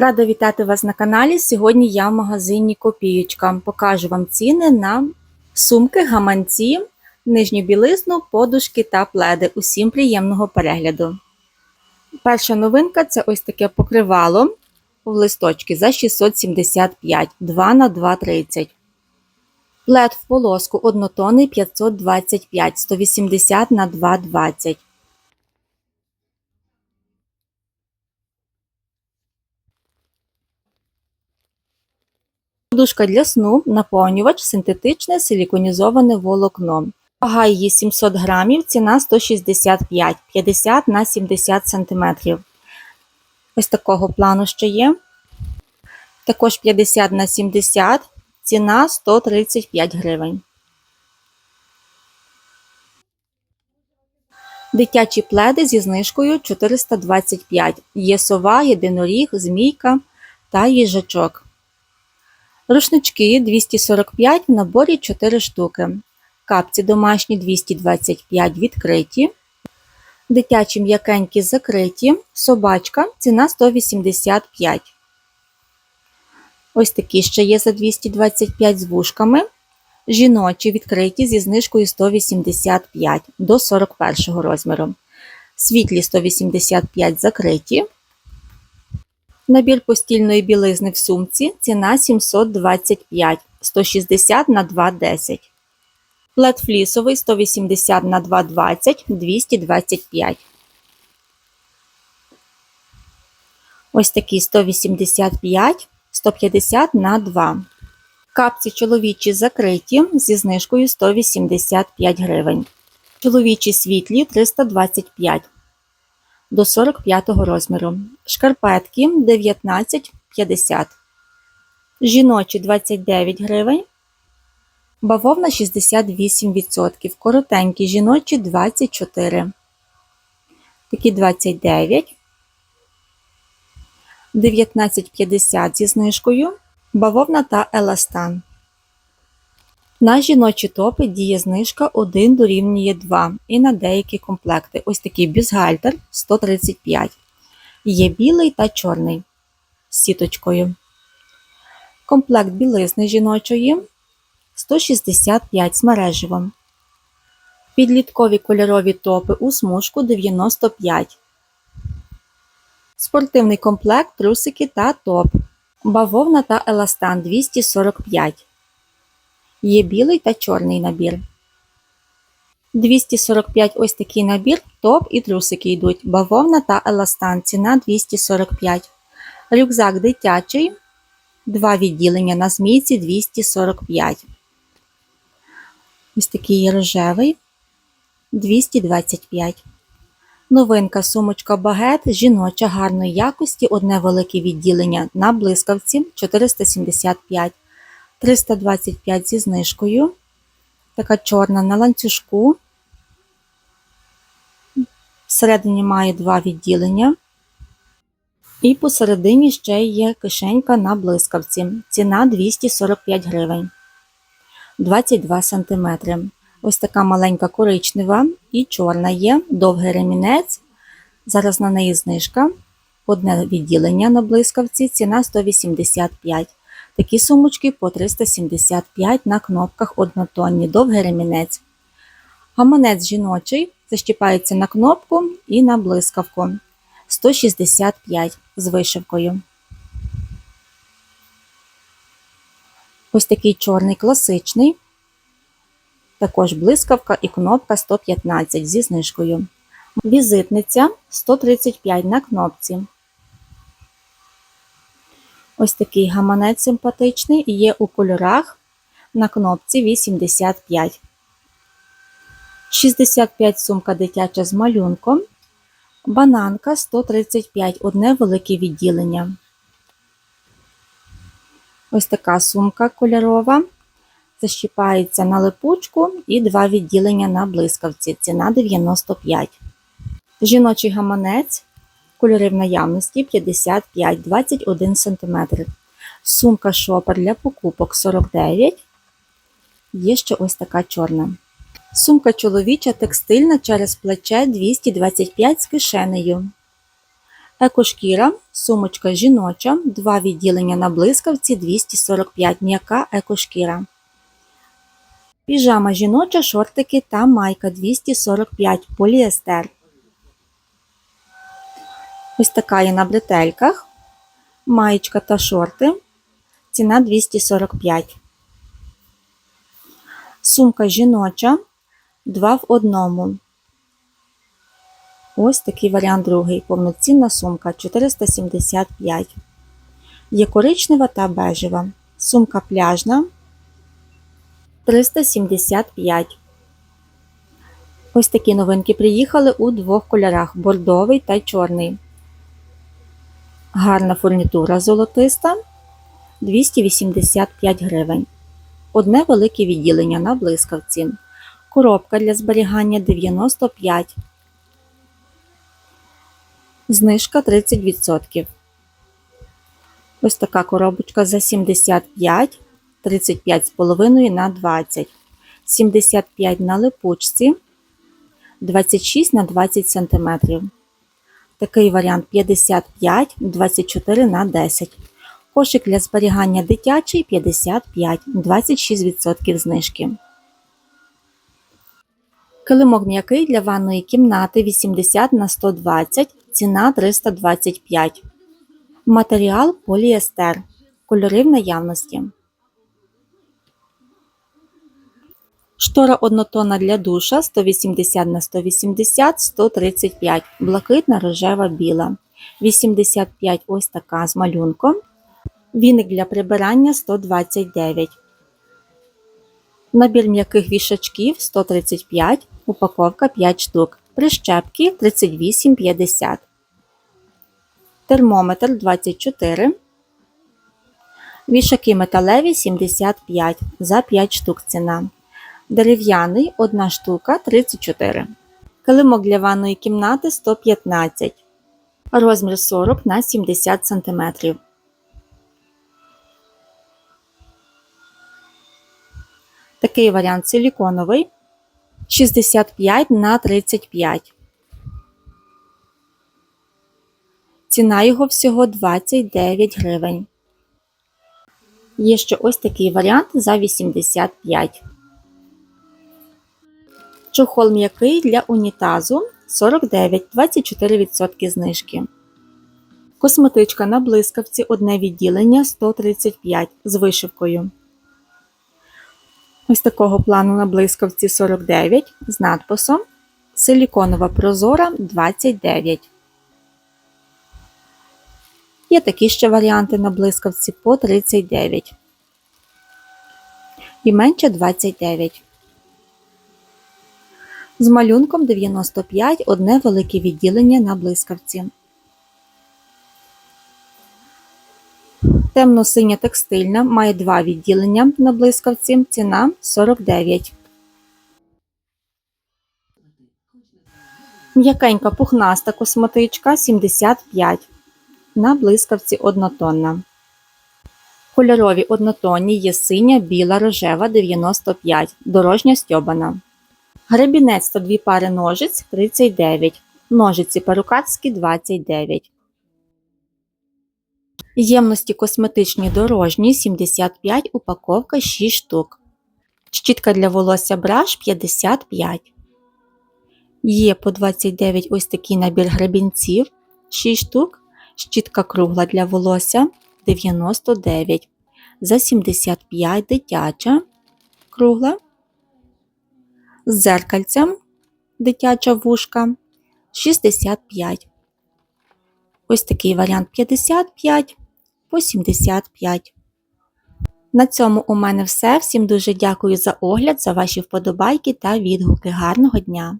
Рада вітати вас на каналі. Сьогодні я в магазині Копієчка. Покажу вам ціни на сумки, гаманці, нижню білизну, подушки та пледи. Усім приємного перегляду. Перша новинка це ось таке покривало в листочки за 675, 2 на 2,30. Плед в полоску однотонний 525, 180 на 2,20. Подушка для сну, наповнювач, синтетичне силіконізоване волокно. Вага її 700 грамів, ціна 165, 50 на 70 сантиметрів. Ось такого плану ще є. Також 50 на 70, ціна 135 гривень. Дитячі пледи зі знижкою 425. Є сова, єдиноріг, змійка та їжачок. Рушнички 245 в наборі 4 штуки. Капці домашні 225 відкриті. Дитячі м'якенькі закриті. Собачка ціна 185. Ось такі ще є за 225 з вушками. Жіночі відкриті зі знижкою 185 до 41 розміру. Світлі 185 закриті. Набір постільної білизни в сумці ціна 725 160 на 2,10. Плед флісовий 180 на 2,20 225. Ось такий 185 150 на 2. Капці чоловічі закриті зі знижкою 185 гривень. Чоловічі світлі 325 до 45 розміру. Шкарпетки 19,50. Жіночі 29 гривень. Бавовна 68%. Коротенькі жіночі 24. Такі 29. 19,50 зі знижкою. Бавовна та еластан. На жіночі топи діє знижка 1 дорівнює 2 і на деякі комплекти. Ось такий бюстгальтер 135. Є білий та чорний з сіточкою. Комплект білизни жіночої 165 з мереживом. Підліткові кольорові топи у смужку 95. Спортивний комплект, трусики та топ. Бавовна та еластан 245. Є білий та чорний набір. 245 ось такий набір, топ і трусики йдуть. Бавовна та еластан. Ціна 245. Рюкзак дитячий. Два відділення на змійці 245. Ось такий рожевий 225. Новинка сумочка багет жіноча гарної якості. Одне велике відділення на блискавці 475. 325 зі знижкою. Така чорна на ланцюжку. Всередині має два відділення. І посередині ще є кишенька на блискавці. Ціна 245 гривень. 22 см. Ось така маленька коричнева і чорна є, довгий ремінець. Зараз на неї знижка. Одне відділення на блискавці, ціна 185 Такі сумочки по 375 на кнопках однотонні, довгий ремінець. Гаманець жіночий защіпається на кнопку і на блискавку 165 з вишивкою. Ось такий чорний класичний. Також блискавка і кнопка 115 зі знижкою. Візитниця 135 на кнопці. Ось такий гаманець симпатичний є у кольорах на кнопці 85. 65 сумка дитяча з малюнком. Бананка 135 одне велике відділення. Ось така сумка кольорова. Защіпається на липучку і два відділення на блискавці. Ціна 95. Жіночий гаманець Кольори в наявності 55-21 см. Сумка шопер для покупок 49 Є ще ось така чорна. Сумка чоловіча текстильна через плече 225 з кишенею. Екошкіра, сумочка жіноча, два відділення на блискавці 245 м'яка екошкіра. Піжама жіноча, шортики та майка 245 поліестер. Ось така є на бретельках. Маєчка та шорти. Ціна 245. Сумка жіноча 2 в одному. Ось такий варіант другий. Повноцінна сумка 475. Є коричнева та бежева. Сумка пляжна 375. Ось такі новинки приїхали у двох кольорах: бордовий та чорний. Гарна фурнітура золотиста 285 гривень. Одне велике відділення на блискавці. Коробка для зберігання 95. Знижка 30%. Ось така коробочка за 75, 35,5 на 20, 75 на липучці, 26 на 20 см. Такий варіант 55, 24 на 10. Кошик для зберігання дитячий 55, 26% знижки. Килимок м'який для ванної кімнати 80 на 120, ціна 325. Матеріал поліестер. Кольори в наявності. Штора однотонна для душа 180 на 180 135. Блакитна рожева біла. 85 ось така з малюнком. Віник для прибирання 129. Набір м'яких вішачків 135, упаковка 5 штук. Прищепки 38,50. Термометр 24. Вішаки металеві 75 за 5 штук ціна. Дерев'яний 1 штука 34. Килимок для ванної кімнати 115. Розмір 40 на 70 см. Такий варіант силіконовий 65 на 35. Ціна його всього 29 гривень. Є ще ось такий варіант за 85. Чохол м'який для унітазу 49, 24% знижки. Косметичка на блискавці одне відділення 135 з вишивкою. Ось такого плану на блискавці 49 з надписом. Силіконова прозора 29. Є такі ще варіанти на блискавці по 39. І менше 29. З малюнком 95 одне велике відділення на блискавці. Темно-синя текстильна має два відділення на блискавці. Ціна 49. М'якенька пухнаста косметичка 75. На блискавці однотонна. Кольорові однотонні є синя, біла, рожева 95, дорожня стьобана. Гребінець 102 пари ножиць 39. Ножиці перукарські 29. Ємності косметичні дорожні 75, упаковка 6 штук. Щітка для волосся браш 55. Є по 29 ось такий набір гребінців 6 штук. Щітка кругла для волосся 99. За 75 дитяча кругла. З дзеркальцем дитяча вушка 65. Ось такий варіант 55 по 75. На цьому у мене все. Всім дуже дякую за огляд, за ваші вподобайки та відгуки. Гарного дня!